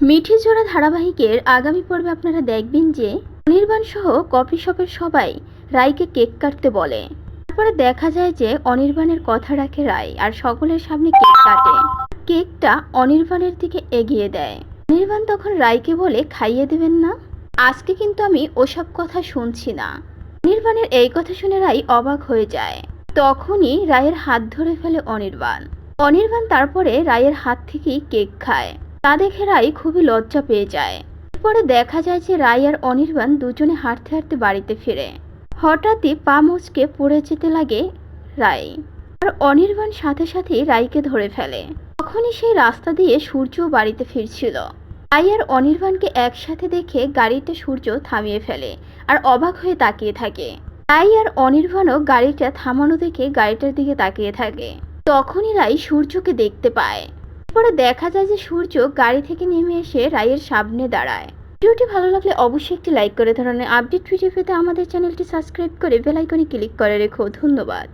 মিঠি জোড়া ধারাবাহিকের আগামী পর্বে আপনারা দেখবেন যে অনির্বাণ সহ কফি শপের সবাই রায়কে কেক কাটতে বলে। তারপরে দেখা যায় যে অনির্বাণের কথা রাখে রায় আর সকলের সামনে কেক কাটে। কেকটা অনির্বাণের দিকে এগিয়ে দেয়। অনির্বাণ তখন রায়কে বলে, খাইয়ে দেবেন না। আজকে কিন্তু আমি ওসব কথা শুনছি না। অনির্বাণের এই কথা শুনে রায় অবাক হয়ে যায়। তখনই রায়ের হাত ধরে ফেলে অনির্বাণ। অনির্বাণ তারপরে রায়ের হাত থেকেই কেক খায়। তা দেখে রায় খুবই লজ্জা পেয়ে যায়। এরপরে দেখা যায় যে রায় আর অনির্বাণ দুজনে হাঁটতে হাঁটতে বাড়িতে ফিরে। হঠাৎই পা মুচকে পড়ে যেতে লাগে রায় আর অনির্বাণ সাথে সাথে রায়কে ধরে ফেলে। তখনই সেই রাস্তা দিয়ে সূর্য বাড়িতে ফিরছিল। রায় আর অনির্বাণকে একসাথে দেখে গাড়িতে সূর্য থামিয়ে ফেলে আর অবাক হয়ে তাকিয়ে থাকে। রাই আর অনির্বাণও গাড়িটা থামানো দেখে গাড়িটার দিকে তাকিয়ে থাকে। তখনই রাই সূর্যকে দেখতে পায়। পরে দেখা যায় যে সূর্য গাড়ি থেকে নেমে এসে রায়ের সামনে দাঁড়ায়। ভিডিওটি ভালো লাগলে অবশ্যই একটি লাইক করে ধরনের আপডেট ভিডিও পেতে আমাদের চ্যানেলটি সাবস্ক্রাইব করে বেলাইকনে ক্লিক করে রেখো। ধন্যবাদ।